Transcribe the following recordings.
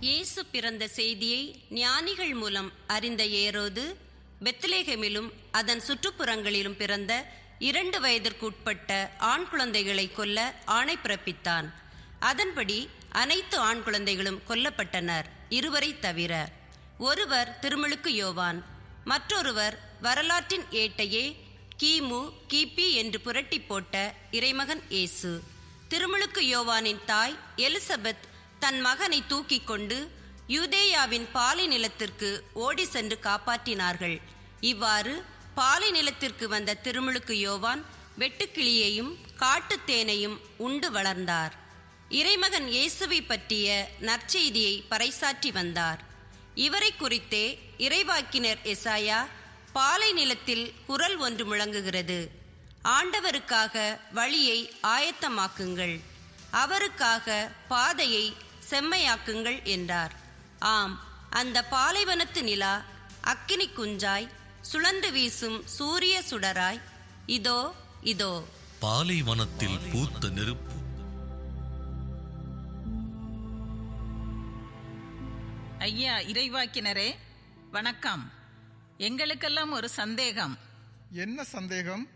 இயேசு பிறந்த செய்தியை ஞானிகள் மூலம் அறிந்த ஏரோது பெத்லேகமிலும் அதன் சுற்றுப்புறங்களிலும் பிறந்த இரண்டு வயதிற்குட்பட்ட ஆண் குழந்தைகளை கொல்ல ஆணை பிறப்பித்தான். அதன்படி அனைத்து ஆண் குழந்தைகளும் கொல்லப்பட்டனர் இருவரை தவிர. ஒருவர் திருமுழுக்கு யோவான் மற்றொருவர் வரலாற்றின் ஏட்டையே கிமு கிபி என்று புரட்டி போட்ட இறைமகன் இயேசு. திருமுழுக்கு யோவானின் தாய் எலிசபெத் தன் மகனை தூக்கிக் கொண்டு யூதேயாவின் பாலை நிலத்திற்கு ஓடி சென்று காப்பாற்றினார்கள். இவ்வாறு பாலை நிலத்திற்கு வந்த திருமுழுக்கு யோவான் வெட்டுக்கிளியையும் காட்டுத் தேனையும் உண்டு வளர்ந்தார். இறைமகன் இயேசுவை பற்றிய நற்செய்தியை பறைசாற்றி வந்தார். இவரை குறித்தே இறைவாக்கினர் எசாயா பாலை நிலத்தில் குரல் ஒன்று முழங்குகிறது. ஆண்டவருக்காக வழியை ஆயத்தமாக்குங்கள். அவருக்காக பாதையை செம்மையாக்குங்கள் என்றார். ஆம் அந்த பாலைவனத்து நிலா அக்கினி குஞ்சாய் சுழன்று வீசும் சூரிய சுடராய். இதோ இதோ. பாலைவனத்தில் பூத்த நெருப்பு. ஐயா இறைவாக்கினரே வணக்கம். எங்களுக்கெல்லாம் ஒரு சந்தேகம். என்ன சந்தேகம்?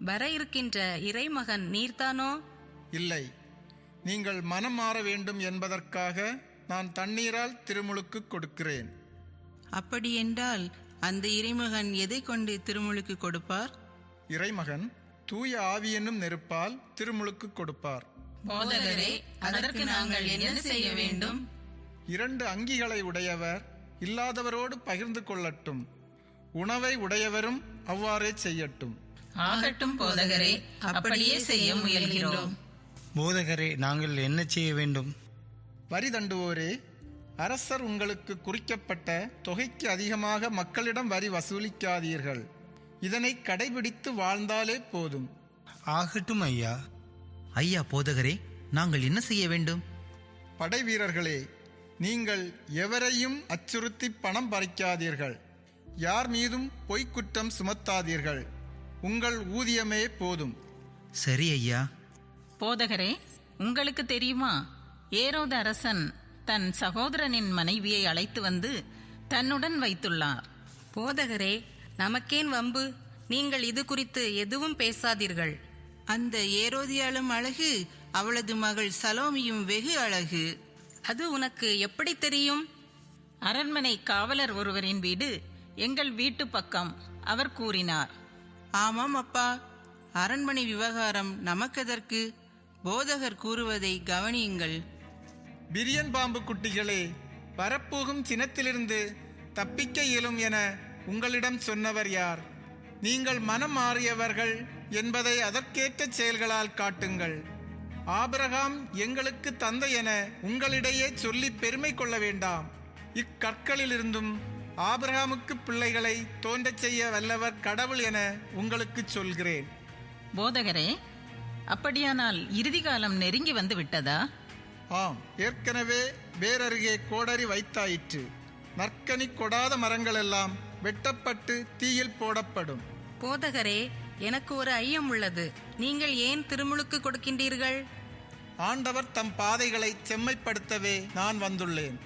வர இருக்கின்ற இறைமகன் நீர்தானோ இல்லை. நீங்கள் மனம் மாற வேண்டும் என்பதற்காக நான் தண்ணீரால் திருமுழுக்கு கொடுக்கிறேன். அப்படியென்றால் அந்த இறைமகன் எதை கொண்டு திருமுழுக்கு கொடுப்பார்? இறைமகன் தூய ஆவி என்னும் நெருப்பால் திருமுழுக்கு கொடுப்பார். போதகரே அதற்கு நாங்கள் என்ன செய்ய வேண்டும்? இரண்டு அங்கிகளை உடையவர் இல்லாதவரோடு பகிர்ந்து கொள்ளட்டும். உணவை உடையவரும் அவ்வாறே செய்யட்டும். ஆகட்டும் போதகரே அப்படியே செய்ய முயல்கிறோம். போதகரே நாங்கள் என்ன செய்ய வேண்டும்? வரி தண்டுவோரே அரசர் உங்களுக்கு குறிக்கப்பட்ட தொகைக்கு அதிகமாக மக்களிடம் வரி வசூலிக்காதீர்கள். இதனை கடைபிடித்து வாழ்ந்தாலே போதும். ஆகட்டும் ஐயா. ஐயா போதகரே நாங்கள் என்ன செய்ய வேண்டும்? படை வீரர்களே நீங்கள் எவரையும் அச்சுறுத்தி பணம் பறிக்காதீர்கள். யார் மீதும் பொய்க்குற்றம் சுமத்தாதீர்கள். உங்கள் ஊதியமே போதும். சரி ஐயா. போதகரே உங்களுக்கு தெரியுமா? ஏரோது அரசன் தன் சகோதரனின் மனைவியை அழைத்து வந்து தன்னுடன் வைத்துள்ளார். போதகரே நமக்கேன் வம்பு. நீங்கள் இது குறித்து எதுவும் பேசாதீர்கள். அந்த ஏரோதியாலும் அழகு அவளது மகள் சலோமியும் வெகு அழகு. அது உனக்கு எப்படி தெரியும்? அரண்மனை காவலர் ஒருவரின் வீடு எங்கள் வீட்டு பக்கம் அவர் கூறினார். ஆமாம் அப்பா. அரண்மனை விவகாரம் நமக்கெதற்கு? போதகர் கூறுவதை கவனியுங்கள். பிரியன் பாம்பு குட்டிகளே வரப்போகும் சினத்திலிருந்து தப்பிக்க இயலும் என உங்களிடம் சொன்னவர் யார்? நீங்கள் மனம் மாறியவர்கள் என்பதை அதற்கேற்ற செயல்களால் காட்டுங்கள். ஆபிரகாம் எங்களுக்கு தந்தை என உங்களிடையே சொல்லி பெருமை கொள்ள வேண்டாம். இக்கற்களிலிருந்தும் ஆபிரகாமுக்கு பிள்ளைகளை தோன்றச் செய்ய வல்லவர் கடவுள் என உங்களுக்கு சொல்கிறேன். போதகரே அப்படியானால் இறுதி காலம் நெருங்கி வந்து விட்டதா? ஆம் ஏற்கனவே வேரருகே கோடரி வைத்தாயிற்று. நற்கனி கொடாத மரங்களெல்லாம் வெட்டப்பட்டு தீயில் போடப்படும். போதகரே எனக்கு ஒரு ஐயம் உள்ளது. நீங்கள் ஏன் திருமுழுக்கு கொடுக்கின்றீர்கள்? ஆண்டவர் தம் பாதைகளை செம்மைப்படுத்தவே நான் வந்துள்ளேன்.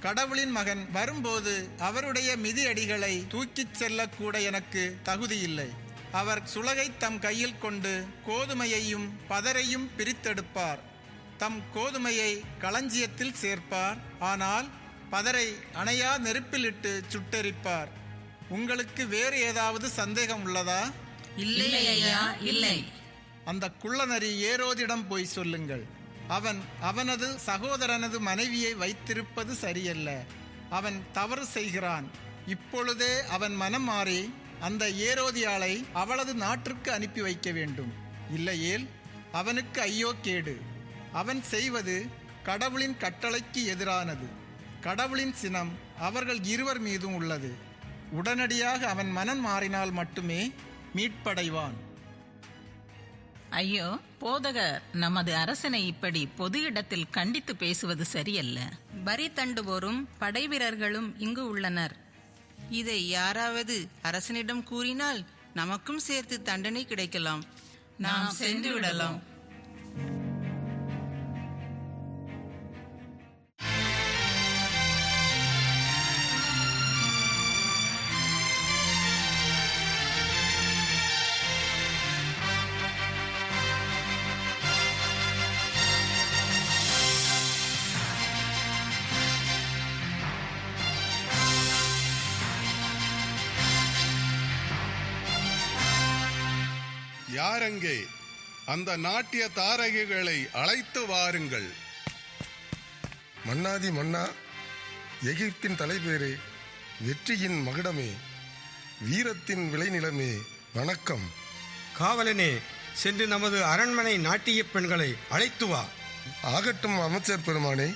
கடவுளின் மகன் வரும்போது அவருடைய மிதியடிகளை தூக்கிச் செல்லக்கூட எனக்கு தகுதியில்லை. அவர் சுளகை தம் கையில் கொண்டு கோதுமையையும் பதரையும் பிரித்தெடுப்பார். தம் கோதுமையை களஞ்சியத்தில் சேர்ப்பார். ஆனால் பதரை அணையா நெருப்பிலிட்டு சுட்டெரிப்பார். உங்களுக்கு வேறு ஏதாவது சந்தேகம் உள்ளதா? இல்லை ஐயா இல்லை. அந்த குள்ளநரி ஏரோதிடம் போய் சொல்லுங்கள். அவன் அவனது சகோதரனது மனைவியை வைத்திருப்பது சரியல்ல. அவன் தவறு செய்கிறான். இப்பொழுதே அவன் மனம் மாறி அந்த ஏரோதியாளை அவளது நாட்டிற்கு அனுப்பி வைக்க வேண்டும். இல்லையேல் அவனுக்கு ஐயோ கேடு. அவன் செய்வது கடவுளின் கட்டளைக்கு எதிரானது. கடவுளின் சினம் அவர்கள் இருவர் மீதும் உள்ளது. உடனடியாக அவன் மனம் மாறினால் மட்டுமே மீட்படைவான். ஐயோ போதகர் நமது அரசனை இப்படி பொது இடத்தில் கண்டித்து பேசுவது சரியல்ல. வரி தண்டுவோரும் படைவீரர்களும் இங்கு உள்ளனர். இதை யாராவது அரசனிடம் கூறினால் நமக்கும் சேர்த்து தண்டனை கிடைக்கலாம். நாம் சென்று விடலாம் யாரெங்கே? அந்த நாட்டிய தாரகைகளை அழைத்து வாருங்கள். மன்னாதி மன்னா எகிப்தின் தலைபேரே வெற்றியின் மகுடமே வீரத்தின் விளைநிலமே வணக்கம். காவலனே சென்று நமது அரண்மனை நாட்டிய பெண்களை அழைத்து வா. ஆகட்டும் அமைச்சர் பெருமானே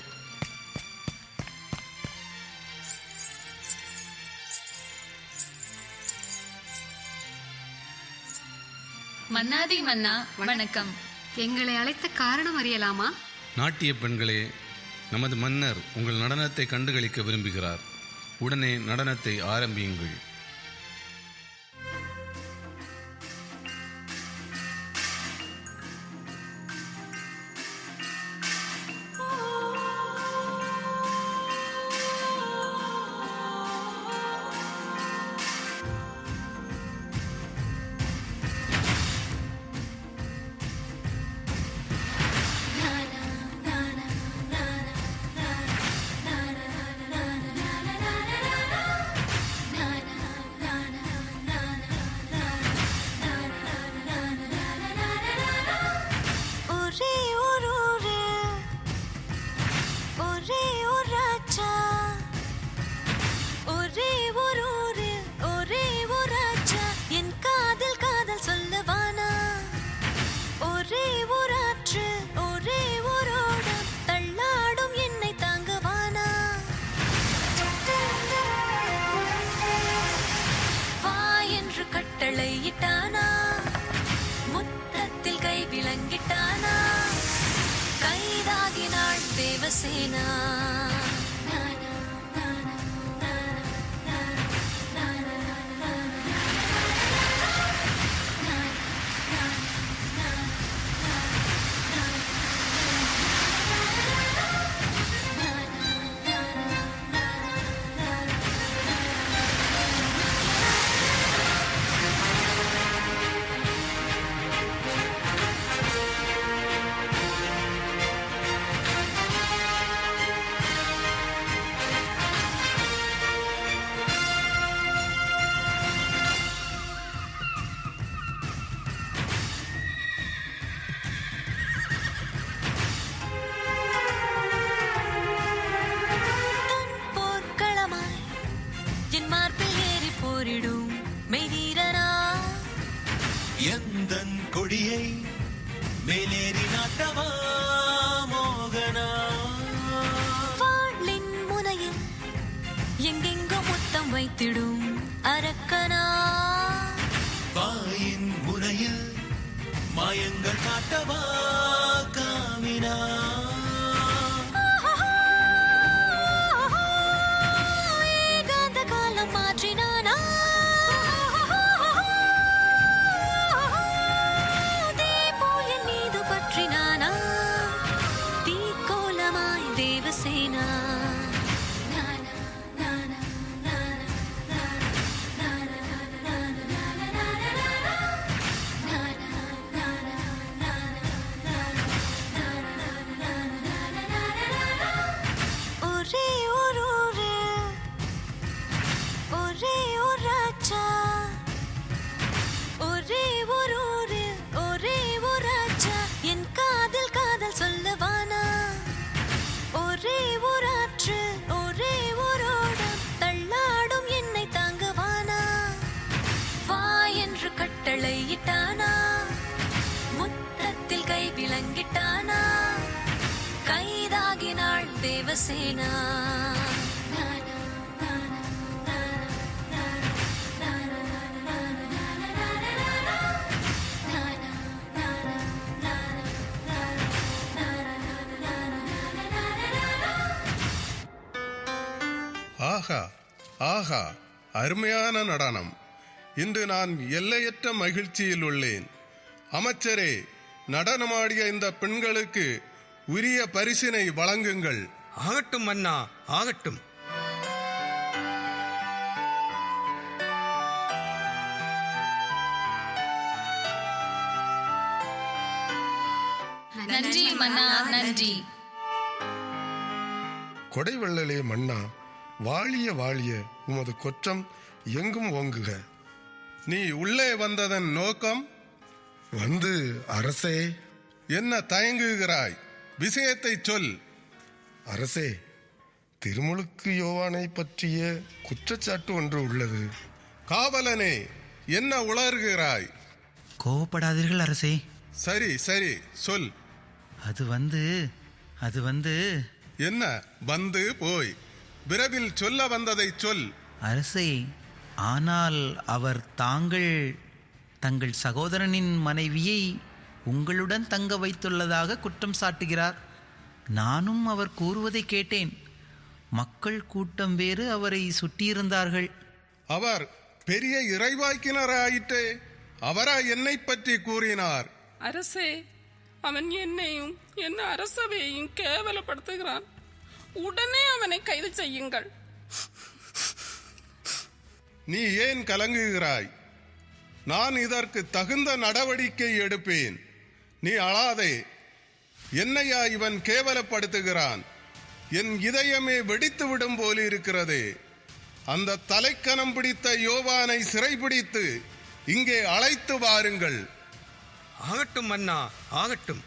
மன்னாதி மன்னா வணக்கம். எங்களை அழைத்த காரணம் அறியலாமா? நாட்டிய பெண்களே நமது மன்னர் உங்கள் நடனத்தை கண்டுகளிக்க விரும்புகிறார். உடனே நடனத்தை ஆரம்பியுங்கள். எந்தன் கொடியை மேலேறி நாட்டவா மோகனா? வாளின் முனையில் எங்கெங்கோ முத்தம் வைத்திடும் அரக்கனா? வாயின் முனையில் மாயங்கள் காட்டவா ஆஹா அருமையான நடனம். இன்று நான் எல்லையற்ற மகிழ்ச்சியில் உள்ளேன். அமைச்சரே நடனமாடிய இந்த பெண்களுக்கு உரிய பரிசினை வழங்குங்கள். ஆகட்டும் மன்னா ஆகட்டும். நன்றி மன்னா நன்றி. கொடைவள்ளலே மன்னா வாழிய வாழிய உமது கொற்றம் எங்கும் ஓங்குக. நீ உள்ளே வந்ததன் நோக்கம்? வந்து அரசே. என்ன தயங்குகிறாய்? விஷயத்தை சொல். அரசே திருமுழுக்கு யோவானை பற்றிய குற்றச்சாட்டு ஒன்று உள்ளது. காவலனே என்ன உளறுகிறாய்? கோவப்படாதீர்கள் அரசே. சரி சரி சொல். அது வந்து அது வந்து. என்ன? வந்து போய். விரைவில் சொல்ல வந்ததை சொல். அரசே ஆனால் அவர் தாங்கள் தங்கள் சகோதரனின் மனைவியை உங்களுடன் தங்க வைத்துள்ளதாக குற்றம் சாட்டுகிறார். நானும் அவர் கூறுவதை கேட்டேன். மக்கள் கூட்டம் வேறு அவரை சுற்றியிருந்தார்கள் அவர் பெரிய இறைவாக்கினராயிற்றே அவரா என்னை பற்றி கூறினார். அரசே அவன் என்னையும் என் அரசவையையும் கேவலப்படுத்துகிறான். உடனே அவனை கைது செய்யுங்கள். நீ ஏன் கலங்குகிறாய்? நான் இதற்கு தகுந்த நடவடிக்கை எடுப்பேன். நீ அழாதே. என்னையா இவன் கேவலப்படுத்துகிறான்? என் இதயமே வெடித்து விடும் போலிருக்கிறதே அந்த தலைக்கணம் பிடித்த யோவானை சிறைபிடித்து இங்கே அழைத்து வாருங்கள். ஆகட்டும் மன்னா ஆகட்டும்.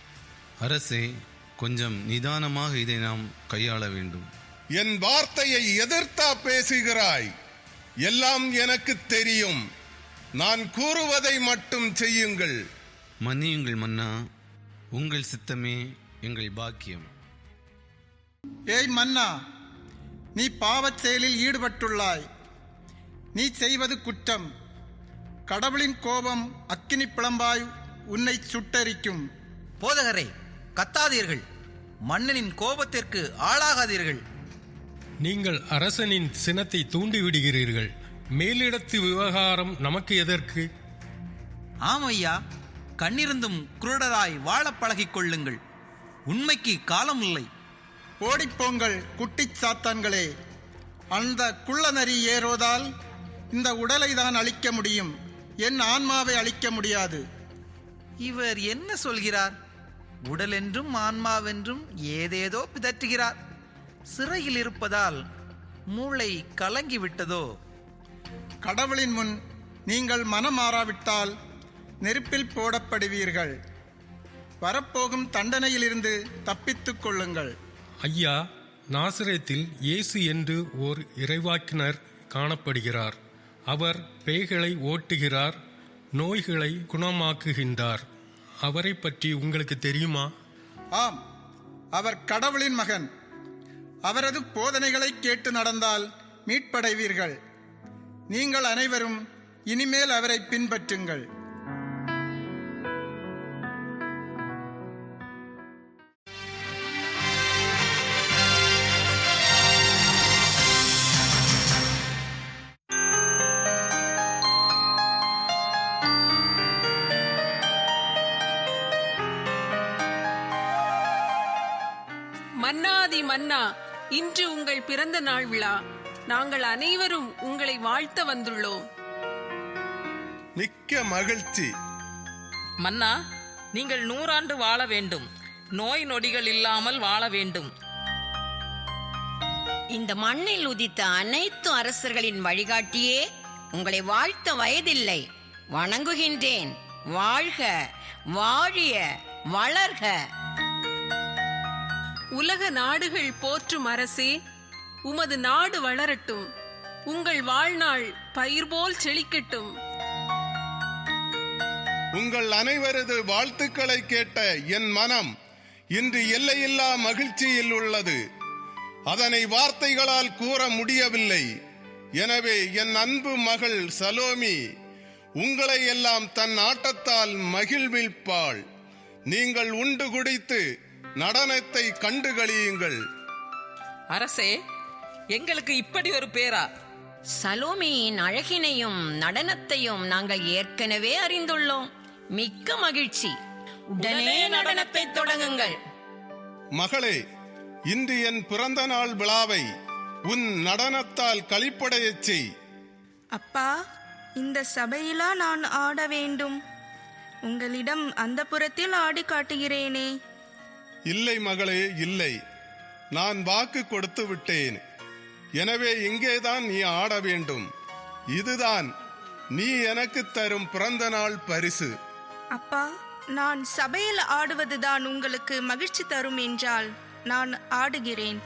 அரசே கொஞ்சம் நிதானமாக இதை நாம் கையாள வேண்டும். என் வார்த்தையை எதிர்த்தா பேசுகிறாய். எல்லாம் எனக்கு தெரியும். நான் கூறுவதை மட்டும் செய்யுங்கள். மன்னியுங்கள் மன்னா. உங்கள் சித்தமே எங்கள் பாக்கியம். ஏய் மன்னா நீ பாவச் செயலில் ஈடுபட்டுள்ளாய். நீ செய்வது குற்றம். கடவுளின் கோபம் அக்கினி பிளம்பாய் உன்னை சுட்டரிக்கும். போதகரே கத்தாதீர்கள். மன்னனின் கோபத்திற்கு ஆளாகாதீர்கள். நீங்கள் அரசனின் சினத்தை தூண்டி விடுகிறீர்கள் மேலிடத்து விவகாரம் நமக்கு எதற்கு? ஆம் ஐயா கண்ணிருந்தும் குருடராய் வாழப் பழகிக் கொள்ளுங்கள். உண்மைக்கு காலம் இல்லை ஓடிப்போங்கள் குட்டிச் சாத்தான்களே. அந்த குள்ளநரி ஏறுவதால் இந்த உடலை தான் அழிக்க முடியும். என் ஆன்மாவை அழிக்க முடியாது. இவர் என்ன சொல்கிறார்? உடல் என்றும் ஆன்மாவென்றும் ஏதேதோ பிதற்றுகிறார். சிறையில் இருப்பதால் மூளை கலங்கி விட்டதோ கடவுளின் முன் நீங்கள் மனம் மாறாவிட்டால் நெருப்பில் போடப்படுவீர்கள். வரப்போகும் தண்டனையிலிருந்து தப்பித்துக் கொள்ளுங்கள். ஐயா நாசரேத்தில் இயேசு என்று ஓர் இறைவாக்கினர் காணப்படுகிறார். அவர் பேய்களை ஓட்டுகிறார் நோய்களை குணமாக்குகின்றார். அவரை பற்றி உங்களுக்கு தெரியுமா? ஆம். அவர் கடவுளின் மகன். அவரது போதனைகளை கேட்டு நடந்தால் மீட்படைவீர்கள். நீங்கள் அனைவரும் இனிமேல் அவரை பின்பற்றுங்கள். பிறந்த நாள் விழா. நாங்கள் அனைவரும் உங்களை வாழ்த்த வந்துள்ளோம். மிக்க மகிழ்ச்சி. மன்னா நீங்கள் நூறாண்டு வாழ வேண்டும். நோய் நொடிகள் இல்லாமல் வாழ வேண்டும். இந்த மண்ணில் உதித்த அனைத்து அரசர்களின் வழிகாட்டியே உங்களை வாழ்த்த வயதில்லை. வணங்குகின்றேன். வாழ்க வாழிய வளர்க. உலக நாடுகள் போற்றும் அரசே உமது நாடு வளரட்டும். உங்கள் வாழ்நாள் பயிர் போல் செழிக்கட்டும். உங்கள் அனைவரது வாழ்த்துக்களை கேட்ட என் மனம் இன்று எல்லையில்லா மகிழ்ச்சியில் உள்ளது. அதனை வார்த்தைகளால் கூற முடியவில்லை. எனவே என் அன்பு மகள் சலோமி உங்களை எல்லாம் தன் ஆட்டத்தால் மகிழ்விப்பாள். நீங்கள் உண்டு குடித்து நடனத்தை கண்டு களியுங்கள் அரசே எங்களுக்கு இப்படி ஒரு பேரா? சலோமியின் அழகினையும் நடனத்தையும் நாங்கள் ஏற்கனவே அறிந்துள்ளோம். மிக்க மகிழ்ச்சி. உடனே நடனத்தை தொடங்குங்கள். மகளே இன்று என் பிறந்த நாள் விழாவை உன் நடனத்தால் களிப்படையச் செய். அப்பா இந்த சபையிலா நான் ஆட வேண்டும். உங்களிடம் அந்த புறத்தில் ஆடி காட்டுகிறேனே. இல்லை மகளே இல்லை. நான் வாக்கு கொடுத்து விட்டேன். எனவே இங்கேதான் நீ ஆட வேண்டும். இதுதான் நீ எனக்கு தரும் பிறந்த நாள் பரிசு. அப்பா நான் சபையில் ஆடுவதுதான் உங்களுக்கு மகிழ்ச்சி தரும் என்றால் நான் ஆடுகிறேன்.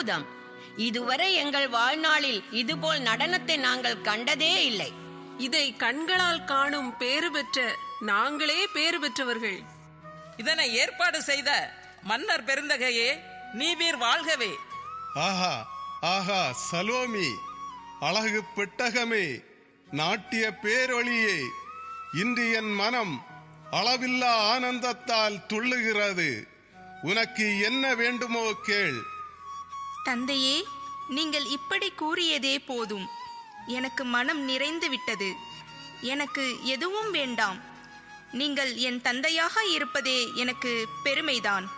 அற்புதம். இதுவரை எங்கள் வாழ்நாளில் இதுபோல் நடனத்தை நாங்கள் கண்டதே இல்லை. இதை கண்களால் காணும் பேறு பெற்ற நாங்களே பேறு பெற்றவர்கள். இதனை ஏற்பாடு செய்த மன்னர் பெருந்தகையே நீவீர் வாழ்கவே. ஆஹா ஆஹா சலோமி அழகு பெட்டகமே நாட்டிய பேரொளியே இன்று என் மனம் அளவில்லா ஆனந்தத்தால் துள்ளுகிறது. உனக்கு என்ன வேண்டுமோ கேள். தந்தையே நீங்கள் இப்படி கூறியதே போதும். எனக்கு மனம் நிறைந்து விட்டது. எனக்கு எதுவும் வேண்டாம். நீங்கள் என் தந்தையாக இருப்பதே எனக்கு பெருமைதான்.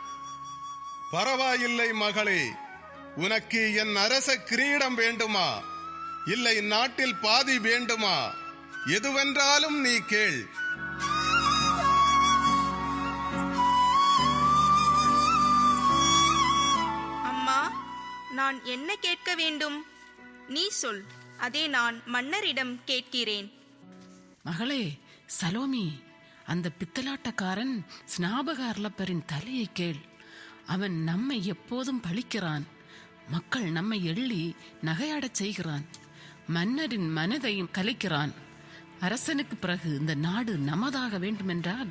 பரவாயில்லை மகளே உனக்கு என் அரச கிரீடம் வேண்டுமா? இல்லை நாட்டில் பாதி வேண்டுமா? எதுவென்றாலும் நீ கேள். நான் என்ன கேட்க வேண்டும்? நீ சொல். அதே நான் மன்னரிடம் கேட்கிறேன். மகளே சலோமி அந்த பித்தலாட்டக்காரன் ஸ்நாபக அர்லப்பரின் தலையை கேள். அவன் நம்மை எப்போதும் பழிக்கிறான். மக்கள் நம்மை எள்ளி நகையாடச் செய்கிறான். மன்னரின் மனதையும் கலைக்கிறான். அரசனுக்கு பிறகு இந்த நாடு நமதாக வேண்டுமென்றால்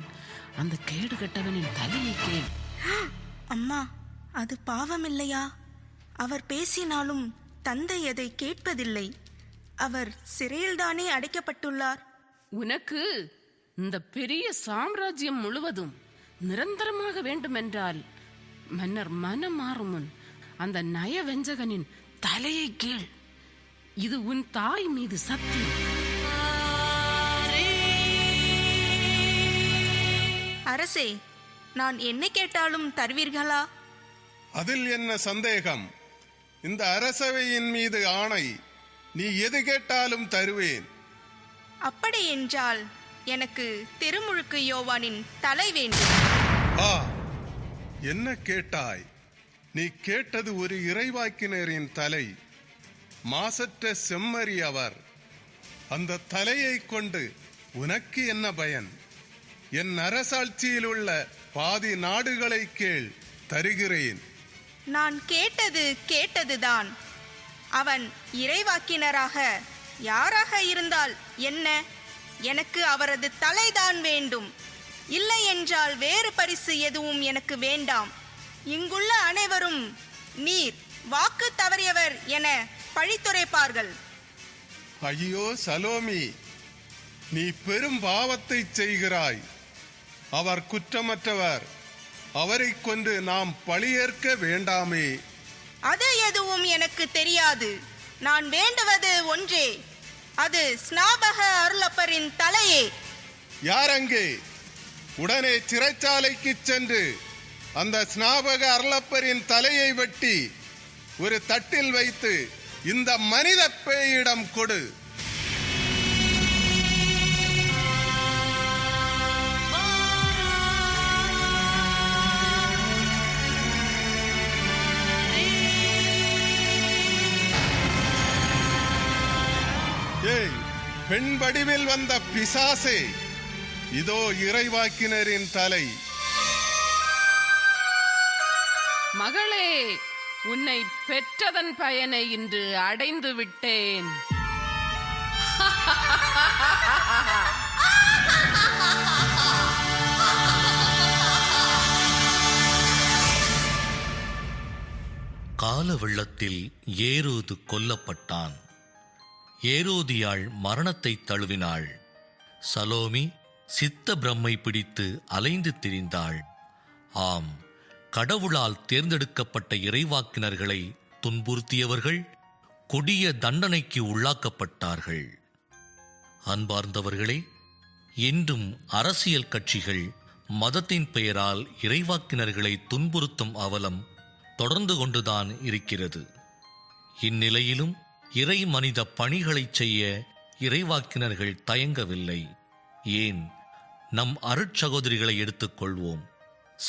அந்த கேடு கட்டவனின் தலையை கேள். அம்மா அது பாவமில்லையா? அவர் பேசினாலும் தந்தை அதை கேட்பதில்லை. அவர் சிறையில்தானே அடைக்கப்பட்டுள்ளார். உனக்கு இந்த பெரிய சாம்ராஜ்யம் முழுவதும் நிரந்தரமாக வேண்டுமென்றால் மன்னர் மனம் மாறும் முன் அந்த நயவஞ்சகனின் தலையை கீழ் இது உன் தாய் மீது சத்தியம். அரசே நான் என்ன கேட்டாலும் தருவீர்களா? அதில் என்ன சந்தேகம்? இந்த அரசவையின் மீது ஆணை நீ எது கேட்டாலும் தருவேன். அப்படி என்றால் எனக்கு திருமுழுக்கு யோவானின் தலை வேண்டும். ஆ என்ன கேட்டாய்? நீ கேட்டது ஒரு இறைவாக்கினரின் தலை மாசற்ற செம்மறி அவர். அந்த தலையை கொண்டு உனக்கு என்ன பயன்? என் அரசாட்சியில் உள்ள பாதி நாடுகளை கேள் தருகிறேன். நான் கேட்டது கேட்டதுதான். அவன் இறைவாக்கினராக யாராக இருந்தால் என்ன? எனக்கு அவரது தலைதான் வேண்டும். இல்லை என்றால் வேறு பரிசு எதுவும் எனக்கு வேண்டாம். இங்குள்ள அனைவரும் நீர் வாக்கு தவறியவர் என பழித்துரைப்பார்கள். ஐயோ சலோமி நீ பெரும் பாவத்தை செய்கிறாய். அவர் குற்றமற்றவர். அவரை கொண்டு நாம் பழியேற்க வேண்டாமே. அது எதுவும் எனக்கு தெரியாது. நான் வேண்டுவது ஒன்றே. அது ஸ்நாபக அருளப்பரின் தலையே. யார் அங்கே? உடனே சிறைச்சாலைக்கு சென்று அந்த ஸ்நாபக அருளப்பரின் தலையை வெட்டி ஒரு தட்டில் வைத்து இந்த மனித பேயிடம் கொடு. பெண் வடிவில் வந்த பிசாசே இதோ இறைவாக்கினரின் தலை. மகளே உன்னை பெற்றதன் பயனை இன்று அடைந்து விட்டேன். கால வெள்ளத்தில் ஏரோது கொல்லப்பட்டான். ஏரோதியாள் மரணத்தை தழுவினாள். சலோமி சித்த பிரம்மை பிடித்து அலைந்து திரிந்தாள். ஆம் கடவுளால் தேர்ந்தெடுக்கப்பட்ட இறைவாக்கினர்களை துன்புறுத்தியவர்கள் கொடிய தண்டனைக்கு உள்ளாக்கப்பட்டார்கள். அன்பார்ந்தவர்களே இன்றும் அரசியல் கட்சிகள் மதத்தின் பெயரால் இறைவாக்கினர்களை துன்புறுத்தும் அவலம் தொடர்ந்து கொண்டுதான் இருக்கிறது. இந்நிலையிலும் இறை மனித பணிகளைச் செய்ய இறைவாக்கினர்கள் தயங்கவில்லை. ஏன்? நம் அருட்சகோதரிகளை எடுத்துக்கொள்வோம்.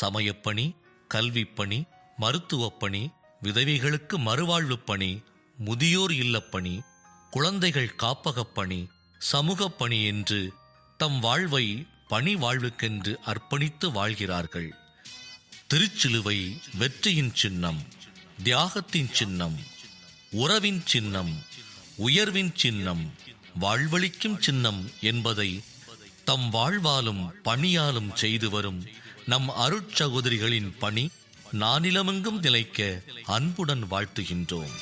சமயப்பணி கல்விப் பணி மருத்துவப் பணி விதவைகளுக்கு மறுவாழ்வுப் பணி முதியோர் இல்லப்பணி குழந்தைகள் காப்பகப் பணி சமூகப் பணி என்று தம் வாழ்வை பணி வாழ்வுக்கென்று அர்ப்பணித்து வாழ்கிறார்கள். திருச்சிலுவை வெற்றியின் சின்னம் தியாகத்தின் சின்னம் உறவின் சின்னம் உயர்வின் சின்னம் வாழ்வளிக்கும் சின்னம் என்பதை தம் வாழ்வாலும் பணியாலும் செய்து வரும் நம் அருட்சகோதரிகளின் பணி நானிலமெங்கும் நிலைக்க அன்புடன் வாழ்த்துகின்றோம்.